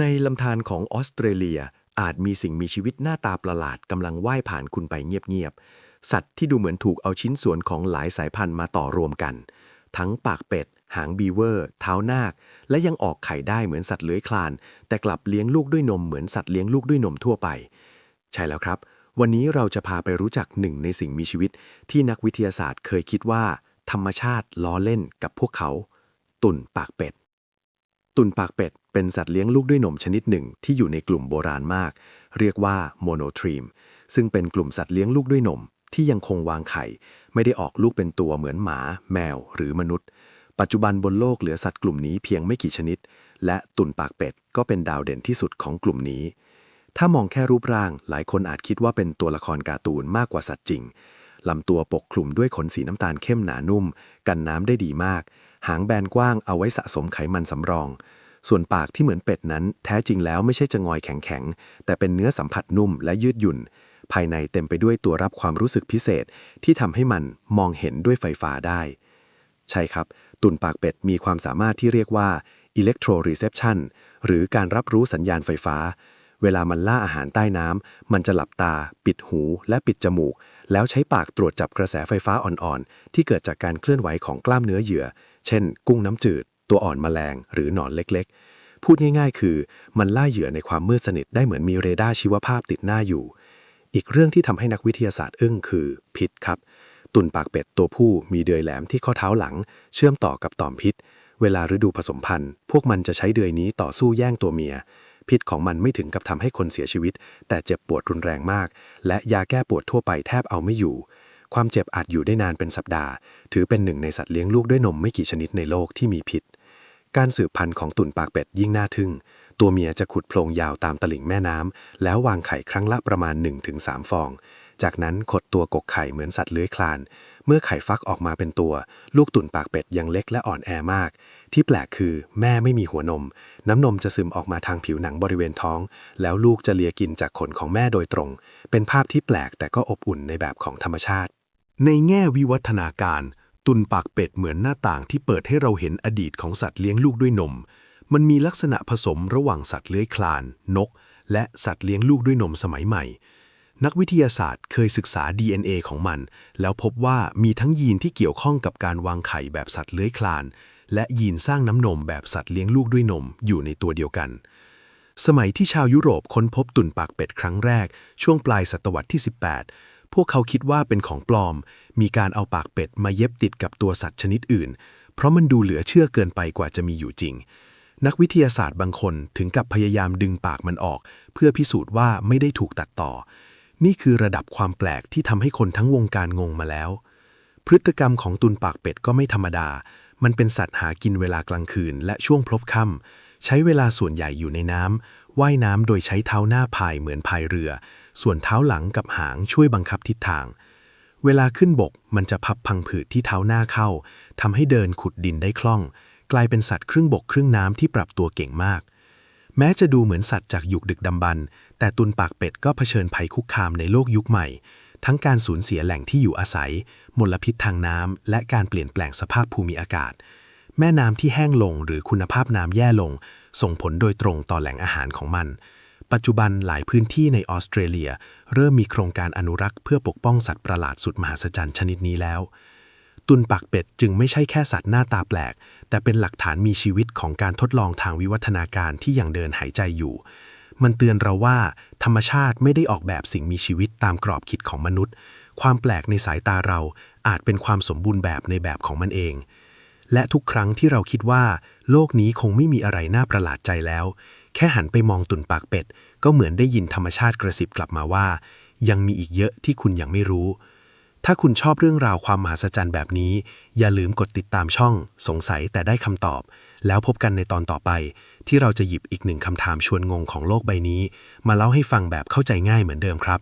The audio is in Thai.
ในลำธารของออสเตรเลียอาจมีสิ่งมีชีวิตหน้าตาประหลาดกำลังว่ายผ่านคุณไปเงียบๆ สัตว์ที่ดูเหมือนถูกเอาชิ้นส่วนของหลายสายพันธุ์มาต่อรวมกัน ทั้งปากเป็ด หางบีเวอร์ เท้านาค และยังออกไข่ได้เหมือนสัตว์เลื้อยคลาน แต่กลับเลี้ยงลูกด้วยนมเหมือนสัตว์เลี้ยงลูกด้วยนมทั่วไป ใช่แล้วครับ วันนี้เราจะพาไปรู้จักหนึ่งในสิ่งมีชีวิต ที่นักวิทยาศาสตร์เคยคิดว่า ธรรมชาติล้อเล่นกับพวกเขา ตุ่นปากเป็ดตุ่นปากเป็ด เป็นสัตว์เลี้ยงลูกด้วยนมชนิดหนึ่งที่อยู่ในกลุ่มโบราณมาก เรียกว่าโมโนทรีม ซึ่งเป็นกลุ่มสัตว์เลี้ยงลูกด้วยนม ที่ยังคงวางไข่ ไม่ได้ออกลูกเป็นตัวเหมือนหมา แมว หรือมนุษย์ ปัจจุบันบนโลกเหลือสัตว์กลุ่มนี้เพียงไม่กี่ชนิด และตุ่นปากเป็ดก็เป็นดาวเด่นที่สุดของกลุ่มนี้ ถ้ามองแค่รูปร่าง หลายคนอาจคิดว่าเป็นตัวละครการ์ตูนมากกว่าสัตว์จริงลำตัวปกคลุมด้วยขนสีน้ำตาลเข้มหนานุ่ม กันน้ำได้ดีมาก หางแบนกว้างเอาไว้สะสมไขมันสำรอง ส่วนปากที่เหมือนเป็ดนั้นแท้จริงแล้วไม่ใช่จะงอยแข็งๆ แต่เป็นเนื้อสัมผัสนุ่มและยืดหยุ่น ภายในเต็มไปด้วยตัวรับความรู้สึกพิเศษ ที่ทำให้มันมองเห็นด้วยไฟฟ้าได้ ใช่ครับ ตุ่นปากเป็ดมีความสามารถที่เรียกว่า electroreception หรือการรับรู้สัญญาณไฟฟ้า เวลามันล่าอาหารใต้น้ำมันจะหลับตา ปิดหู และปิดจมูก แล้วใช้ปากตรวจจับกระแสไฟฟ้าอ่อนๆ ที่เกิดจากการเคลื่อนไหวของกล้ามเนื้อเหยื่อ เช่น กุ้งน้ำจืด ตัวอ่อนแมลงหรือหนอนเล็กๆ พูดง่ายๆ คือมันล่าเหยื่อในความมืดสนิทได้เหมือนมีเรดาร์ชีวภาพติดหน้าอยู่ อีกเรื่องที่ทำให้นักวิทยาศาสตร์อึ้งคือพิษครับ ตุ่นปากเป็ดตัวผู้มีเดือยแหลมที่ข้อเท้าหลัง เชื่อมต่อกับต่อมพิษ เวลาฤดูผสมพันธุ์ พวกมันจะใช้เดือยนี้ต่อสู้แย่งตัวเมีย พิษของมันไม่ถึงกับทำให้คนเสียชีวิต แต่เจ็บปวดรุนแรงมาก และยาแก้ปวดทั่วไปแทบเอาไม่อยู่ความเจ็บอาจอยู่ได้นานเป็นสัปดาห์ ถือเป็นหนึ่งในสัตว์เลี้ยงลูกด้วยนมไม่กี่ชนิดในโลกที่มีพิษ การสืบพันธุ์ของตุ่นปากเป็ดยิ่งน่าทึ่ง ตัวเมียจะขุดโพรงยาวตามตลิ่งแม่น้ำ แล้ววางไข่ครั้งละประมาณ 1-3 ฟอง จากนั้นขดตัวกกไข่เหมือนสัตว์เลื้อยคลาน เมื่อไข่ฟักออกมาเป็นตัว ลูกตุ่นปากเป็ดยังเล็กและอ่อนแอมาก ที่แปลกคือแม่ไม่มีหัวนม น้ำนมจะซึมออกมาทางผิวหนังบริเวณท้อง แล้วลูกจะเลียกินจากขนของแม่โดยตรง เป็นภาพที่แปลกแต่ก็อบอุ่นในแบบของธรรมชาติ ในแง่วิวัฒนาการ ตุนปากเป็ดเหมือนหน้าต่างที่เปิดให้เราเห็นอดีตของสัตว์เลี้ยงลูกด้วยนม มันมีลักษณะผสมระหว่างสัตว์เลื้อยคลาน นก และสัตว์เลี้ยงลูกด้วยนมสมัยใหม่ นักวิทยาศาสตร์เคยศึกษา DNA ของมัน แล้วพบว่ามีทั้งยีนที่เกี่ยวข้องกับการวางไข่แบบสัตว์เลื้อยคลาน และยีนสร้างน้ำนมแบบสัตว์เลี้ยงลูกด้วยนมอยู่ในตัวเดียวกันสมัยที่ชาวยุโรปค้นพบตุ่นปากเป็ดครั้งแรก ช่วงปลายศตวรรษที่ 18 พวกเขาคิดว่าเป็นของปลอม มีการเอาปากเป็ดมาเย็บติดกับตัวสัตว์ชนิดอื่น เพราะมันดูเหลือเชื่อเกินไปกว่าจะมีอยู่จริง นักวิทยาศาสตร์บางคนถึงกับพยายามดึงปากมันออก เพื่อพิสูจน์ว่าไม่ได้ถูกตัดต่อ นี่คือระดับความแปลกที่ทำให้คนทั้งวงการงงมาแล้ว พฤติกรรมของตุนปากเป็ดก็ไม่ธรรมดา มันเป็นสัตว์หากินเวลากลางคืน และช่วงพลบค่ำใช้เวลาส่วนใหญ่อยู่ในน้ำว่ายน้ำโดยใช้เท้าหน้าพายเหมือนพายเรือ ส่วนเท้าหลังกับหางช่วยบังคับทิศทาง เวลาขึ้นบกมันจะพับพังผืดที่เท้าหน้าเข้าทำให้เดินขุดดินได้คล่อง กลายเป็นสัตว์ครึ่งบกครึ่งน้ำที่ปรับตัวเก่งมาก แม้จะดูเหมือนสัตว์จากยุคดึกดำบรรพ์แต่ตุนปากเป็ดก็เผชิญภัยคุกคามในโลกยุคใหม่ ทั้งการสูญเสียแหล่งที่อยู่อาศัย มลพิษทางน้ำและการเปลี่ยนแปลงสภาพภูมิอากาศ แม่น้ำที่แห้งลงหรือคุณภาพน้ำแย่ลง ส่งผลโดยตรงต่อแหล่งอาหารของมัน ปัจจุบันหลายพื้นที่ในออสเตรเลีย เริ่มมีโครงการอนุรักษ์เพื่อปกป้องสัตว์ประหลาดสุดมหัศจรรย์ชนิดนี้แล้ว ตุนปากเป็ดจึงไม่ใช่แค่สัตว์หน้าตาแปลก แต่เป็นหลักฐานมีชีวิตของการทดลองทางวิวัฒนาการที่ยังเดินหายใจอยู่ มันเตือนเราว่า ธรรมชาติไม่ได้ออกแบบสิ่งมีชีวิตตามกรอบคิดของมนุษย์ ความแปลกในสายตาเราอาจเป็นความสมบูรณ์แบบในแบบของมันเอง และทุกครั้งที่เราคิดว่า โลกนี้คงไม่มีอะไรน่าประหลาดใจแล้ว แค่หันไปมองตุ่นปากเป็ด ก็เหมือนได้ยินธรรมชาติกระซิบกลับมาว่า ยังมีอีกเยอะที่คุณยังไม่รู้ ถ้าคุณชอบเรื่องราวความมหัศจรรย์แบบนี้ อย่าลืมกดติดตามช่อง สงสัยแต่ได้คำตอบ แล้วพบกันในตอนต่อไป ที่เราจะหยิบอีกหนึ่งคำถามชวนงงของโลกใบนี้ มาเล่าให้ฟังแบบเข้าใจง่ายเหมือนเดิมครับ